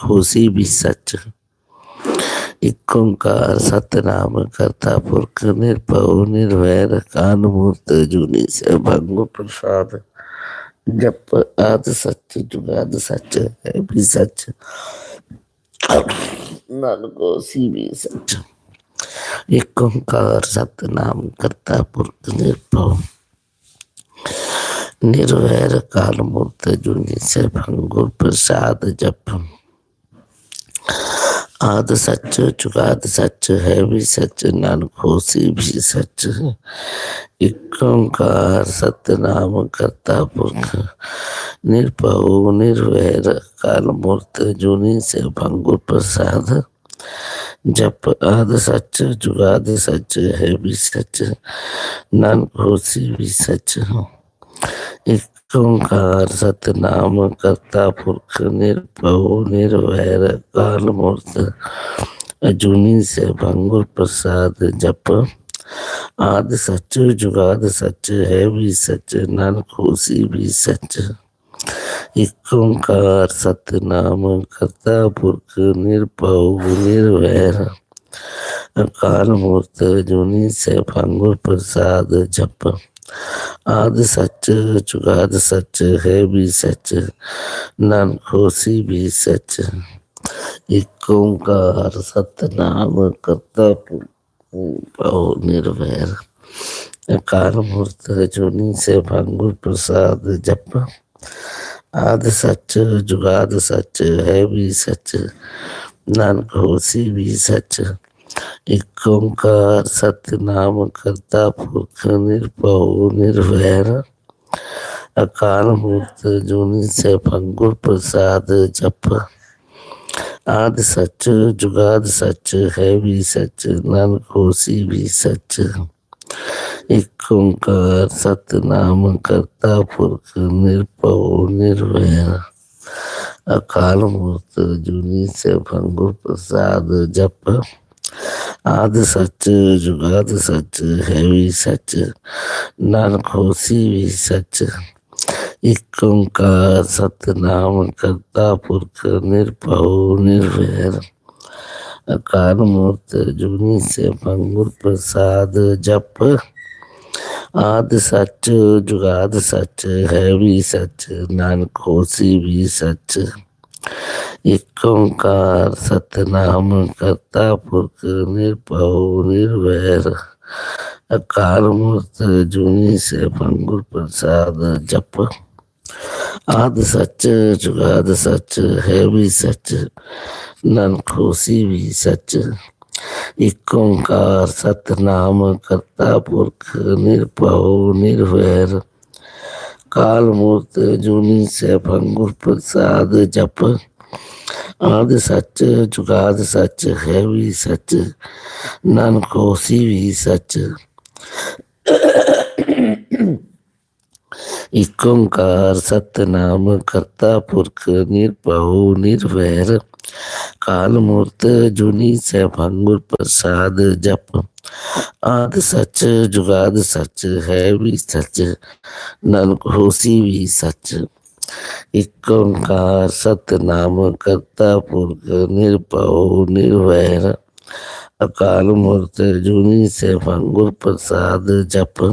खुशी भी सच इकोंकार सतनाम करता पुरख, निर्भव निर्भय कान मूर्त जूनी से भंग प्रसाद। जप आद सच, जुगाद सच है भी सच। नलगो भी सच। एक ओंकार सतनाम करता पुरख, निर्भव। निर्वैर काल मूर्त जुनी से भंगुर प्रसाद जप। आद सच चुकाद सच है भी सच नान खोसी भी सच है इकोकार, सत्यनाम, करता पुरख निरपहो निर्वैर काल मूर्त जूनी से भंगुर प्रसाद। जप, आद सच जुगाद सच है भी सच नान खोसी भी सच एक ओंकार सतनाम, करता, पुरख, निर्भव, निर्वैर, काल, मूर्त, अजूनी से भंगुर प्रसाद, जप आदि सच, जुगाद सच, है भी सच नानकोसी भी सच। एक ओंकार, सतनाम, करता, पुरख, निर्भव, निर्वैर, अकाल, मूर्त जूनी से भंगुर प्रसाद, जप। आदि सच, चुगाद सच, है भी सच नानखोसी भी सच। एक ओंकार सतनाम करता पाओ निर्भय कार मूर्त जोनी से भांगुर प्रसाद जप। आद सच, जुगाद सच, है भी सच, नानक होसी भी सच। एक ओंकार सत्य नाम करता पुरख निर्भव निर्भैर अकाल मूर्त जूनी से फंगुर प्रसाद जप। आद सच, जुगाद सच, है भी सच नन ननकोसी भी सच। एक ओंकार सत्य नाम करता पुरख निर्भव निर्भैर अकाल मूर्त जूनी से फंगुर प्रसाद जप। आदि सच, जुगाद सच, है भी सच नानखोसी भी सच। एक ओंकार सतनाम करता पुरख निरपहो निर्भय अकार मूर्त जुनी से पंगुर प्रसाद जप। आद सच, जुगाद सच, है भी सच नानखोसी भी सच। इकोकार सत्यनाम सतनाम करता पुरख निर्भव, निर्वैर। अकार मूर्त जूनी से भंगुर प्रसाद जप। आद सच, जुगाद सच, है भी सच, नन खोसी भी सच। इकोकार सत्यनाम सतनाम करता पुरख निर्भव, निर्वैर। கால் மூத்து ஜூனி சேபங் குர்பு சாது ஜப்ப ஆது சச்சு ஜுகாது சச்சு ஹேவி சச்சு நான் கோசி வி சச்சு ਇਕ ਓੰਕਾਰ ਸਤਨਾਮ ਕਰਤਾ ਪੁਰਖ ਨਿਰਭਉ ਨਿਰਵੈਰ ਕਾਲ ਮੂਰਤ ਜੁਨੀ ਸੇ ਭੰਗੁਰ ਪ੍ਰਸਾਦ ਜਪ। ਆਦ ਸੱਚ ਜੁਗਾਦ ਸੱਚ ਹੈ ਵੀ ਸੱਚ, ਨਾਨਕ ਹੋਸੀ ਵੀ ਸੱਚ। ਇਕ ਓੰਕਾਰ ਸਤਨਾਮ ਕਰਤਾ ਪੁਰਖ ਨਿਰਭਉ ਨਿਰਵੈਰ ਅਕਾਲ ਮੂਰਤ ਜੁਨੀ ਸੇ ਭੰਗੁਰ ਪ੍ਰਸਾਦ ਜਪ।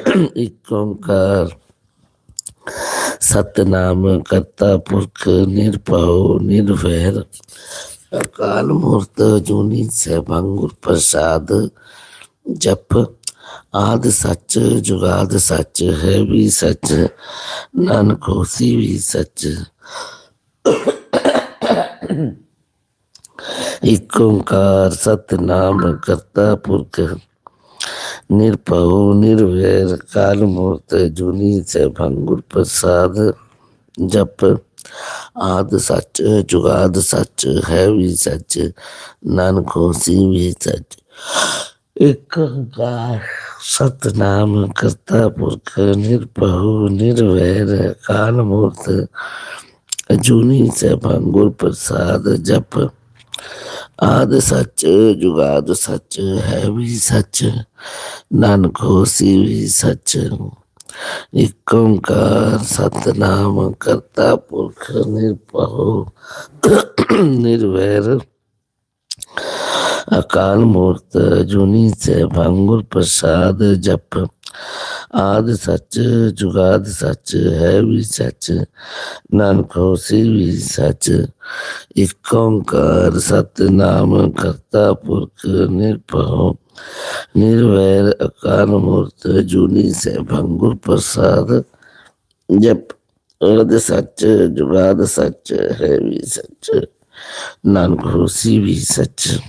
एक ओंकार। सतनाम करता पुरख निरपाओ निर्भर। अकाल मूर्त जूनी सैभांगुर प्रसाद। जप, आद सच, जुगाद सच, है भी सच, नानक होसी भी सच। एक ओंकार, सतनाम करता पुरख। निर्पहो निर्वैर काल मूर्त जुनी से भंगुर प्रसाद, जप, आद सच, जुगाद सच, है भी सच नानखो सी भी सच। एक एककार सतनाम, करता पुरख निर्पहु निर्वैर काल मूर्त जूनी से भंगुर प्रसाद, जप। आद सच जुगाद सच है भी सच नानखोसी भी सच निकंकार सतनाम करता पुरख निरपहो निर्वैर अकाल मूर्त, जुनी से भंगुर प्रसाद जप। आदि सच, जुगाद सच, है भी सच, नानक से भी सच। एक ओंकार सत्य नाम करता पुरख निरपहो निर्वैर अकार मूर्त जूनी से भंगुर प्रसाद। जप अद सच, जुगाद सच, है भी सच, नानक होसी भी सच।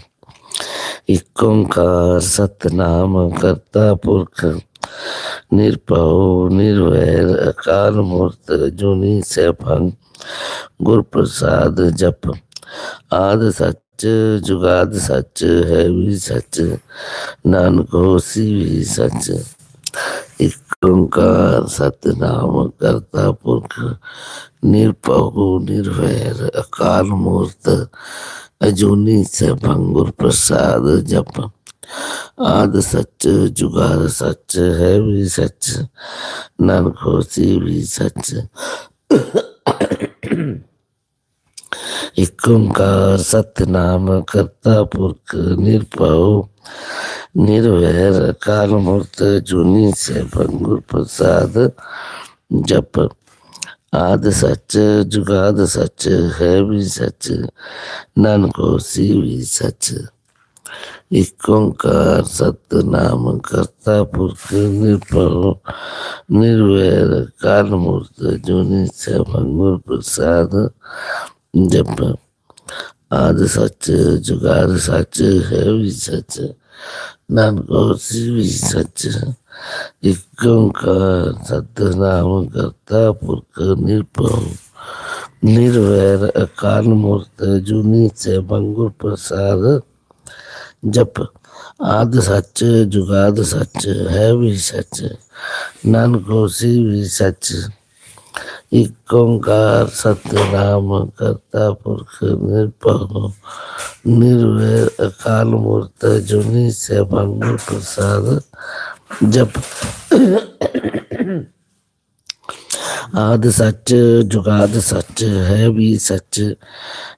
एक ओंकार सतनाम करता पुरख निरपहो निर्वैर, अकाल मूर्त, जुनि, सैभंग गुर प्रसाद जप। आदि सच, जुगाद सच, है भी सच, नानक होसी भी सच। एक ओंकार, सतनाम, करता पुरख निरपहु निर्वैर, अकाल मूर्त, अजूनी से भंगुर प्रसाद जप। ਆਦ ਸੱਚ ਜੁਗਾਦ ਸੱਚ, ਹੈ ਵੀ ਸੱਚ, ਨਾਨਕ ਹੋਸੀ ਵੀ ਸੱਚ। ਇਕ ਓੰਕਾਰ ਸਤਨਾਮ ਕਰਤਾ ਪੁਰਖ ਨਿਰਭਉ, ਨਿਰਵੈਰ ਅਕਾਲ ਮੂਰਤ ਜੁਨੀ ਸੈਭੰ ਗੁਰ ਪ੍ਰਸਾਦ ਜਪ। ਆਦ ਸੱਚ, ਜੁਗਾਦ ਸੱਚ, ਹੈ ਵੀ ਸੱਚ, ਨਾਨਕ ਹੋਸੀ ਵੀ ਸੱਚ। इकोकार सत्यनाम कर्ता पुरुष निर्भर निर्वैर काल मूर्त कालमूर्त जोनि भंगुर प्रसाद जब आदि सच जुगार सच है, भी सच। नानक भी सच। एक सत्यनाम कर्ता पुरुष निर्भर निर्वैर अकाल मूर्त जूनी से भंगुर प्रसाद जप। आद सच, जुगाद सच, है भी सच, नानक सी भी सच। एक ओंकार सत्य नाम करता पुरख निर्पहो निर्वैर अकाल मूर्त, जुनी से भंग प्रसाद जप। आद सच, जुगाद सच, है भी सच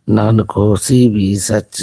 नानकोसी भी सच।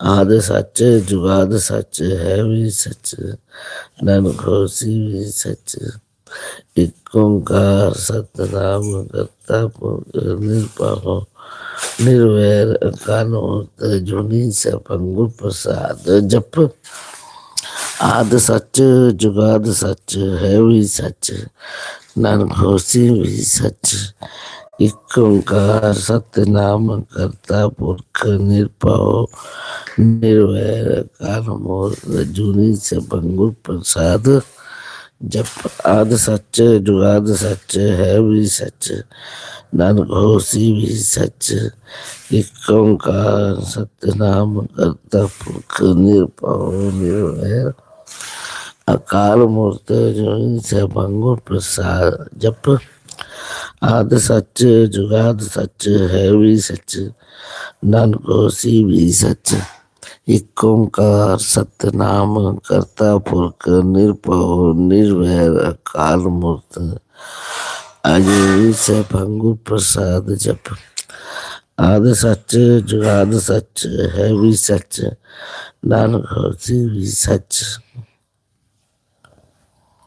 आद सच, जुगाद सच, है भी सच ननखोसी भी सच। इकोकार सतनाम, करता निरपाहो निर्वैर अकानी तर्जुनी पंगु प्रसाद, जप। आद सच, जुगाद सच, है भी सच नन ननखोसी भी सच। इकोकार सत्य नाम करता पुरख निरपाव निर्वैर काल मोर रजूनी से भंगुर प्रसाद। जब आद सच, जुगाद सच, है भी सच, नानक होशी भी सच। इकोकार सत्यनाम करता पुरख निरपाव निर्वैर अकाल मूर्त जो इनसे भंगुर प्रसाद। जप आद सच जुगाद सच है भी सच ननकोसी भी सच एक सत्य नाम करता, पुरख निरपो निर्भय, अकाल, मूर्त। अजय से भंगु, प्रसाद, जप। आद सच जुगाद सच है भी सच नानकोसी भी सच